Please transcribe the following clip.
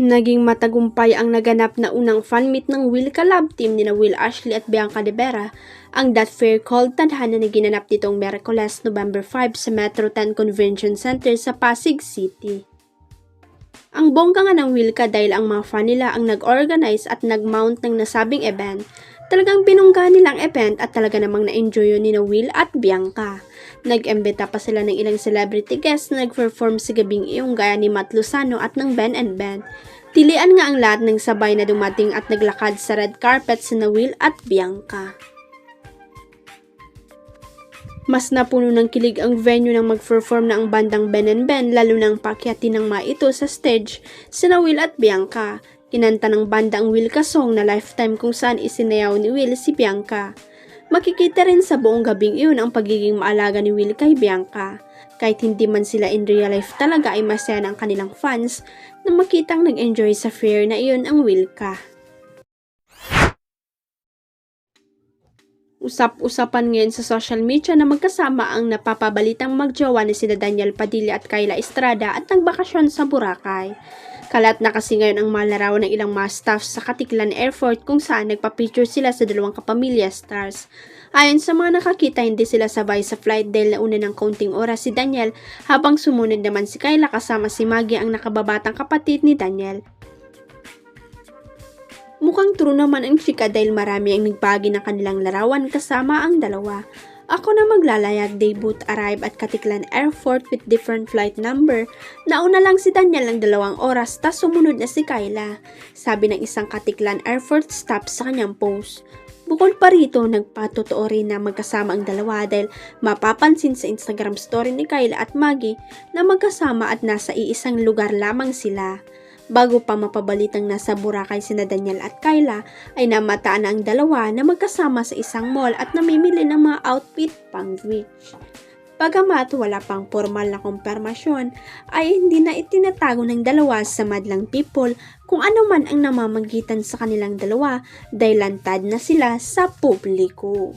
Naging matagumpay ang naganap na unang fan meet ng Will Calab team ni na Will Ashley at Bianca De Vera. Ang That Fair called tadhana na ginanap nitong Miyerkules November 5 sa Metro 10 Convention Center sa Pasig City. Ang bongga nga ng Wilka dahil ang mga fan nila ang nag-organize at nag-mount ng nasabing event. Talagang binungga nilang event at talaga namang na-enjoy yun ni Will at Bianca. Nag-embeta pa sila ng ilang celebrity guests na nag-perform sa gabing iyong gaya ni Matt Luzano at ng Ben and Ben. Tilian nga ang lahat ng sabay na dumating at naglakad sa red carpet si Will at Bianca. Mas napuno ng kilig ang venue nang mag-perform na ang bandang Ben and Ben lalo nang pakyatin ng mga ito sa stage sina Will at Bianca. Kinanta ng banda ang Will ka song na lifetime kung saan isinayaw ni Will si Bianca. Makikita rin sa buong gabing iyon ang pagiging maalaga ni Will kay Bianca. Kahit hindi man sila in real life talaga ay masaya ng kanilang fans na makitang nag-enjoy sa fair na iyon ang Wilka. Usap-usapan ngayon sa social media na magkasama ang napapabalitang magjowa ni sina Daniel Padilla at Kayla Estrada at nagbakasyon sa Boracay. Kalat na kasi ngayon ang mga larawan ng ilang mga staff sa Katiklan Airport kung saan nagpa-picture sila sa dalawang kapamilya stars. Ayon sa mga nakakita, hindi sila sabay sa flight dahil nauna ng kaunting oras si Daniel habang sumunod naman si Kayla kasama si Maggie ang nakababatang kapatid ni Daniel. Mukhang true naman ang chika dahil marami ang nagbagi ng kanilang larawan kasama ang dalawa. Ako na maglalayag, they arrive at Katiklan Airport with different flight number. Nauna lang si Daniel ng dalawang oras, tas sumunod na si Kyla. Sabi ng isang Katiklan Airport staff sa kanyang post. Bukod pa rito, nagpatotoo rin na magkasama ang dalawa dahil mapapansin sa Instagram story ni Kyla at Maggie na magkasama at nasa iisang lugar lamang sila. Bago pa mapabalitang nasa Boracay sina Daniel at Kyla, ay namataan na ang dalawa na magkasama sa isang mall at namimili ng mga outfit pang beach. Bagamat wala pang formal na kumpirmasyon, ay hindi na itinatago ng dalawa sa madlang people kung ano man ang namamagitan sa kanilang dalawa dahil lantad na sila sa publiko.